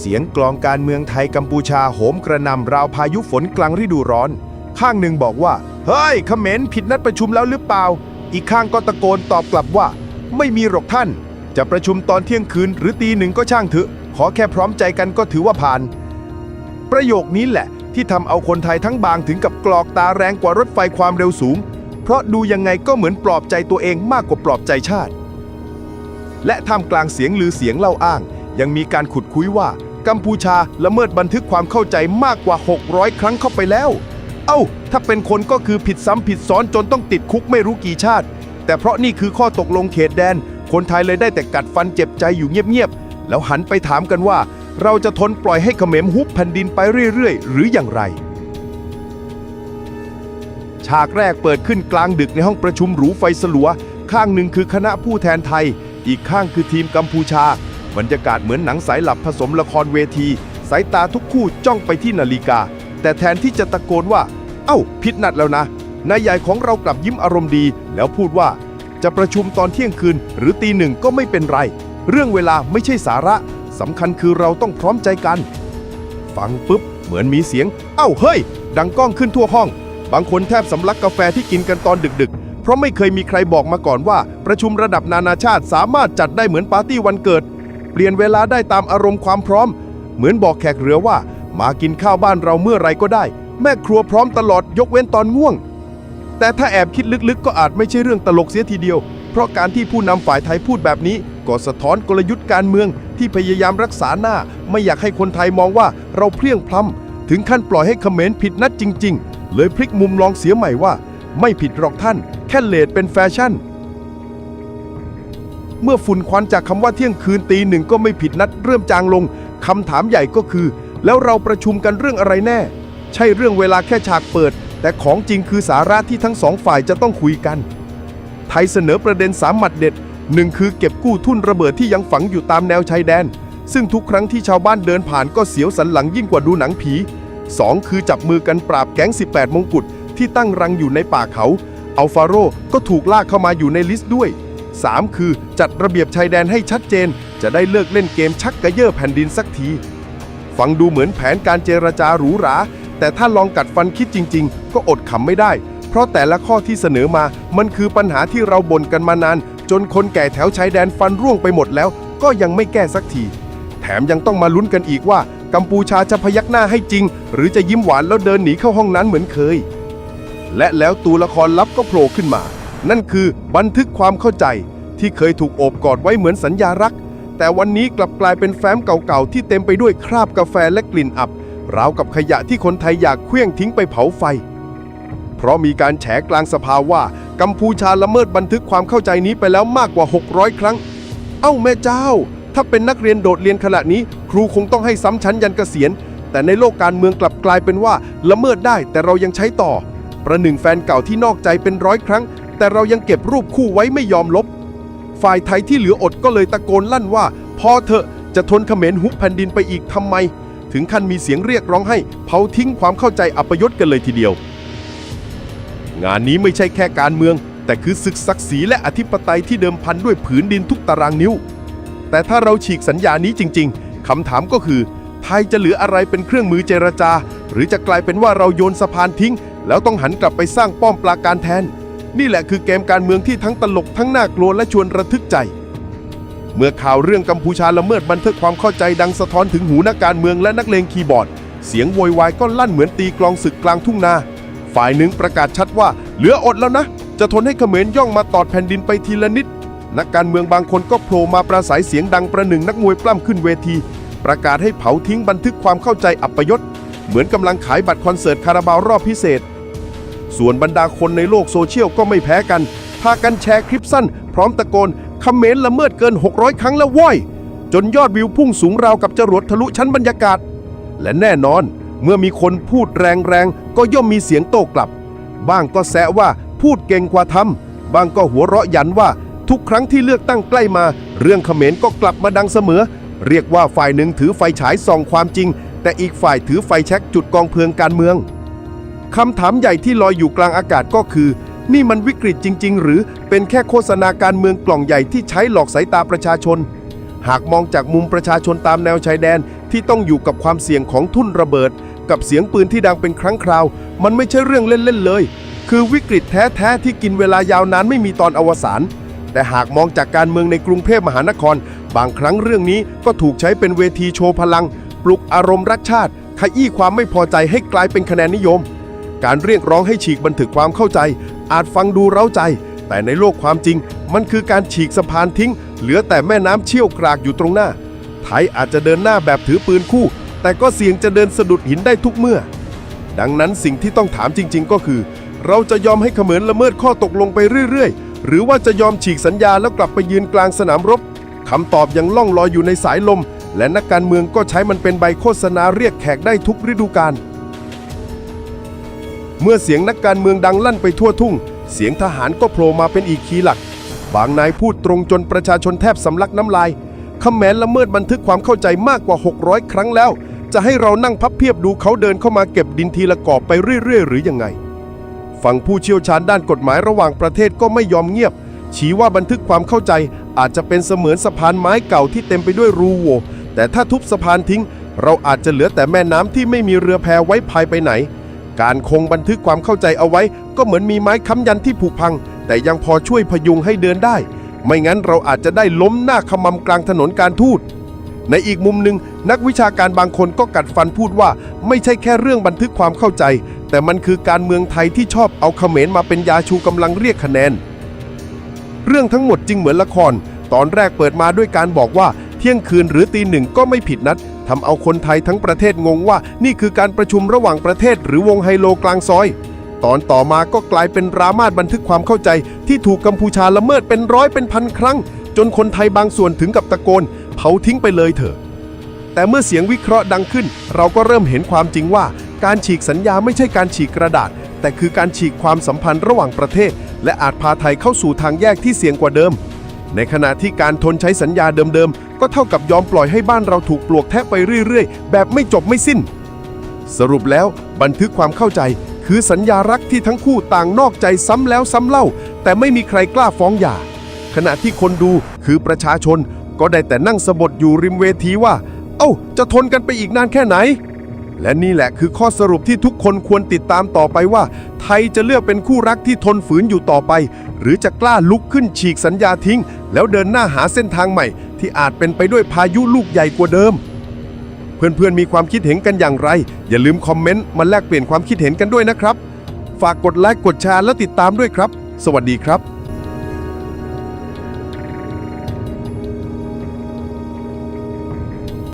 เสียงกลองการเมืองไทยกัมพูชาโหมกระนำราวพายุฝนกลางฤดูร้อน ข้างหนึ่งบอกว่า เฮ้ยเขมรผิดนัดประชุมแล้วหรือเปล่า อีกข้างก็ตะโกนตอบกลับว่า ไม่มีหรอกท่าน จะประชุมตอนเที่ยงคืนหรือตีหนึ่งก็ช่างเถอะ ขอแค่พร้อมใจกันก็ถือว่าผ่าน ประโยคนี้แหละ ที่ทำเอาคนไทยทั้งบางถึงกับกรอกตาแรงกว่ารถไฟความเร็วสูง เพราะดูยังไงก็เหมือนปลอบใจตัวเองมากกว่าปลอบใจชาติ และท่ามกลางเสียงลือเสียงเล่าอ้างยังมีการขุดคุยว่า กัมพูชาละเมิดบันทึกความเข้าใจมากกว่า 600 ครั้งเข้าไปแล้ว เอ้า ถ้าเป็นคนก็คือผิดซ้ำผิดซ้อนจนต้องติดคุกไม่รู้กี่ชาติ แต่เพราะนี่คือข้อตกลงเขตแดน คนไทยเลยได้แต่กัดฟันเจ็บใจอยู่เงียบๆ แล้วหันไปถามกันว่า เราจะทนปล่อยให้เขมรฮุบแผ่นดินไปเรื่อยๆ หรืออย่างไร ฉากแรกเปิดขึ้นกลางดึกในห้องประชุมหรูไฟสลัว ข้างหนึ่งคือคณะผู้แทนไทย อีกข้างคือทีมกัมพูชา บรรยากาศเหมือนหนังสายหลับผสมละครเวที สายตาทุกคู่จ้องไปที่นาฬิกา แต่แทนที่จะตะโกนว่า เอ้า ผิดนัดแล้วนะนายใหญ่ของเรากลับยิ้มอารมณ์ดี แล้วพูดว่า จะประชุมตอนเที่ยงคืน หรือตีหนึ่งก็ไม่เป็นไร เรื่องเวลาไม่ใช่สาระสำคัญคือเราต้องพร้อมใจกัน ฟังปุ๊บ เหมือนมีเสียง เอ้าเฮ้ย ดังก้องขึ้นทั่วห้อง บางคนแทบสำลักกาแฟที่กินกันตอนดึก ๆ เพราะไม่เคยมีใครบอกมาก่อนว่า ประชุมระดับนานาชาติสามารถจัดได้เหมือนปาร์ตี้วันเกิด เปลี่ยนเวลาได้ตามอารมณ์ความพร้อม เหมือนบอกแขกเรือว่า มากินข้าวบ้านเราเมื่อไรก็ได้ แม่ครัวพร้อมตลอดยกเว้นตอนง่วง แต่ถ้าแอบคิดลึกๆ ก็อาจไม่ใช่เรื่องตลกเสียทีเดียว เพราะการที่ผู้นำฝ่ายไทยพูดแบบนี้ ก็สะท้อนกลยุทธ์การเมืองที่พยายามรักษาหน้า ไม่อยากให้คนไทยมองว่าเราเพลียงพล้ำถึงขั้นปล่อยให้เขมรผิดนัดจริง ๆ เลยพลิกมุมลองเสียใหม่ว่า ไม่ผิดหรอกท่าน แค่เลดเป็นแฟชั่น เมื่อฝุ่นควันจากคำว่าเที่ยงคืนตีหนึ่งก็ไม่ผิดนัดเริ่มจางลงคำถามใหญ่ก็คือ แล้วเราประชุมกันเรื่องอะไรแน่ ใช่เรื่องเวลาแค่ฉากเปิด แต่ของจริงคือสาระที่ทั้งสองฝ่ายจะต้องคุยกัน ไทยเสนอประเด็นสามหมัดเด็ดหนึ่งคือเก็บกู้ทุ่นระเบิดที่ยังฝังอยู่ตามแนวชายแดน ซึ่งทุกครั้งที่ชาวบ้านเดินผ่านก็เสียวสันหลังยิ่งกว่าดูหนังผี 2 คือจับมือกันปราบแก๊ง 18 มงกุฎที่ตั้งรังอยู่ในป่าเขาอัลฟาโรก็ถูกลากเข้ามาอยู่ในลิสต์ด้วย 3 คือจัดระเบียบชายแดนให้ชัดเจน จะได้เลิกเล่นเกมชักกระเยอะแผ่นดินสักที ฟังดูเหมือนแผนการเจรจาหรูหรา แต่ถ้าลองกัดฟันคิดจริง ๆ ก็อดขำไม่ได้ เพราะแต่ละข้อที่เสนอมามันคือปัญหาที่เราบ่นกันมานาน จนคนแก่แถวชายแดนฟันร่วงไปหมดแล้ว ก็ยังไม่แก้สักที แถมยังต้องมาลุ้นกันอีกว่ากัมพูชาจะพยักหน้าให้จริง หรือจะยิ้มหวานแล้วเดินหนีเข้าห้องนั้นเหมือนเคย และแล้วตัวละครลับก็โผล่ขึ้นมา นั่นคือบันทึกความเข้าใจที่เคยถูกโอบกอดไว้เหมือนสัญญารัก แต่วันนี้กลับกลายเป็นแฟ้มเก่าๆ ที่เต็มไปด้วยคราบกาแฟและกลิ่นอับ ราวกับขยะที่คนไทยอยากเคลื่องทิ้งไปเผาไฟ เพราะมีการแฉกลางสภาว่ากัมพูชาละเมิดบันทึกความเข้าใจนี้ไปแล้วมากกว่า 600 ครั้ง เอ้าแม่เจ้า ถ้าเป็นนักเรียนโดดเรียนขณะนี้ ครูคงต้องให้ซ้ำชั้นยันเกษียณ แต่ในโลกการเมืองกลับกลายเป็นว่าละเมิดได้แต่เรายังใช้ต่อ ประหนึ่งแฟนเก่าที่นอกใจเป็นร้อยครั้ง แต่เรายังเก็บรูปคู่ไว้ไม่ยอมลบ ฝ่ายไทยที่เหลืออดก็เลยตะโกนลั่นว่า พอเถอะจะทนเขมรหุบแผ่นดินไปอีกทำไม ถึงขั้นมีเสียงเรียกร้องให้เผาทิ้งความเข้าใจอัปยศกันเลยทีเดียว งานนี้ไม่ใช่แค่การเมือง แต่คือศึกศักดิ์ศรีและอธิปไตยที่เดิมพันด้วยผืนดินทุกตารางนิ้ว แต่ถ้าเราฉีกสัญญานี้จริง ๆคำถามก็คือ ไทยจะเหลืออะไรเป็นเครื่องมือเจรจา หรือจะกลายเป็นว่าเราโยนสะพานทิ้ง แล้วต้องหันกลับไปสร้างป้อมปราการแทน นี่แหละคือเกมการเมืองที่ทั้งตลกทั้งน่ากลัวและชวนระทึกใจ เมื่อข่าวเรื่องกัมพูชาละเมิดบันทึกความเข้าใจดังสะท้อนถึงหูนักการเมืองและนักเลงคีย์บอร์ด เสียงโวยวายก็ลั่นเหมือนตีกลองศึกกลางทุ่งนา ฝ่ายหนึ่งประกาศชัดว่า เหลืออดแล้วนะ จะทนให้เขมรย่องมาตอดแผ่นดินไปทีละนิด นักการเมืองบางคนก็โผล่มาปราศัยเสียงดังประหนึ่งนักมวยปล้ำขึ้นเวที ประกาศให้เผาทิ้งบันทึกความเข้าใจอัปยศเหมือนกำลังขายบัตรคอนเสิร์ตคาราบาวรอบพิเศษ ส่วนบรรดาคนในโลกโซเชียลก็ไม่แพ้กัน พากันแชร์คลิปสั้น พร้อมตะโกนคำเมนต์ละเมิดเกิน 600 ครั้งแล้วว้อย จนยอดวิวพุ่งสูงราวกับจรวดทะลุชั้นบรรยากาศ และแน่นอนเมื่อมีคนพูดแรงๆ ก็ย่อมมีเสียงโต้กลับ บ้างก็แซะว่าพูดเก่งกว่าทำบ้างก็หัวเราะหยันว่าทุกครั้งที่เลือกตั้งใกล้มา เรื่องเขมรก็กลับมาดังเสมอ เรียกว่าฝ่ายหนึ่งถือไฟฉายส่องความจริง แต่อีกฝ่ายถือไฟแช็กจุดกองเพลิงการเมือง คำถามใหญ่ที่ลอยอยู่กลางอากาศก็คือ นี่มันวิกฤตจริง ๆ หรือเป็นแค่โฆษณาการเมืองกล่องใหญ่ที่ใช้หลอกสายตาประชาชน หากมองจากมุมประชาชนตามแนวชายแดนที่ต้องอยู่กับความเสี่ยงของทุ่นระเบิด กับเสียงปืนที่ดังเป็นครั้งคราว มันไม่ใช่เรื่องเล่นๆเลย คือวิกฤตแท้ๆที่กินเวลายาวนานไม่มีตอนอวสานแต่หากมองจากการเมืองในกรุงเทพมหานคร บางครั้งเรื่องนี้ก็ถูกใช้เป็นเวทีโชว์พลัง ปลุกอารมณ์รักชาติขยี้ความไม่พอใจให้กลายเป็นคะแนนนิยม การเรียกร้องให้ฉีกบันทึกความเข้าใจ อาจฟังดูเร้าใจ แต่ในโลกความจริง มันคือการฉีกสะพานทิ้ง เหลือแต่แม่น้ำเชี่ยวกรากอยู่ตรงหน้า ไทยอาจจะเดินหน้าแบบถือปืนคู่ แต่ก็เสี่ยงจะเดินสะดุดหินได้ทุกเมื่อ ดังนั้นสิ่งที่ต้องถามจริง ๆ ก็คือ เราจะยอมให้เขมรละเมิดข้อตกลงไปเรื่อยๆ หรือว่าจะยอมฉีกสัญญาแล้วกลับไปยืนกลางสนามรบคำตอบยังล่องลอยอยู่ในสายลม และนักการเมืองก็ใช้มันเป็นใบโฆษณาเรียกแขกได้ทุกฤดูกาล เมื่อเสียงนักการเมืองดังลั่นไปทั่วทุ่ง เสียงทหารก็โผล่มาเป็นอีกคีย์หลัก บางนายพูดตรงจนประชาชนแทบสำลักน้ำลายคำแมนละเมิดบันทึกความเข้าใจมากกว่า 600 ครั้งแล้ว จะให้เรานั่งพับเพียบดูเขาเดินเข้ามาเก็บดินทีละกอบไปเรื่อย ๆ หรือยังไง ฝั่งผู้เชี่ยวชาญด้านกฎหมายระหว่างประเทศก็ไม่ยอมเงียบ ชี้ว่าบันทึกความเข้าใจอาจจะเป็นเสมือนสะพานไม้เก่าที่เต็มไปด้วยรูโหว่แต่ถ้าทุบสะพานทิ้ง เราอาจจะเหลือแต่แม่น้ำที่ไม่มีเรือแพไว้พายไปไหน การคงบันทึกความเข้าใจเอาไว้ ก็เหมือนมีไม้ค้ำยันที่ผุพัง แต่ยังพอช่วยพยุงให้เดินได้ ไม่งั้นเราอาจจะได้ล้มหน้าขมำกลางถนนการทูตในอีกมุมหนึ่งนักวิชาการบางคนก็กัดฟันพูดว่า ไม่ใช่แค่เรื่องบันทึกความเข้าใจ แต่มันคือการเมืองไทยที่ชอบเอาเขมรมาเป็นยาชูกำลังเรียกคะแนน เรื่องทั้งหมดจริงเหมือนละคร ตอนแรกเปิดมาด้วยการบอกว่า เที่ยงคืนหรือตีหนึ่งก็ไม่ผิดนัดทำเอาคนไทยทั้งประเทศงงว่า นี่คือการประชุมระหว่างประเทศหรือวงไฮโลกลางซอย ตอนต่อมาก็กลายเป็นราม่าบันทึกความเข้าใจ ที่ถูกกัมพูชาละเมิดเป็นร้อยเป็นพันครั้ง จนคนไทยบางส่วนถึงกับตะโกน เผาทิ้งไปเลยเถอะ แต่เมื่อเสียงวิเคราะห์ดังขึ้น เราก็เริ่มเห็นความจริงว่า การฉีกสัญญาไม่ใช่การฉีกกระดาษ แต่คือการฉีกความสัมพันธ์ระหว่างประเทศ และอาจพาไทยเข้าสู่ทางแยกที่เสี่ยงกว่าเดิม ในขณะที่การทนใช้สัญญาเดิมๆ ก็เท่ากับยอมปล่อยให้บ้านเราถูกปลวกแทะไปเรื่อยๆ แบบไม่จบไม่สิ้น สรุปแล้วบันทึกความเข้าใจ คือสัญญารักที่ทั้งคู่ต่างนอกใจซ้ำแล้วซ้ำเล่า แต่ไม่มีใครกล้าฟ้องหย่า ขณะที่คนดูคือประชาชนก็ได้แต่นั่งสะบดอยู่ริมเวทีว่า เอ้า จะทนกันไปอีกนานแค่ไหน และนี่แหละคือข้อสรุปที่ทุกคนควรติดตามต่อไปว่า ไทยจะเลือกเป็นคู่รักที่ทนฝืนอยู่ต่อไป หรือจะกล้าลุกขึ้นฉีกสัญญาทิ้ง แล้วเดินหน้าหาเส้นทางใหม่ ที่อาจเป็นไปด้วยพายุลูกใหญ่กว่าเดิม เพื่อนๆมีความคิดเห็นกันอย่างไร อย่าลืมคอมเมนต์มาแลกเปลี่ยนความคิดเห็นกันด้วยนะครับ ฝากกดไลค์กดแชร์และติดตามด้วยครับ สวัสดีครับ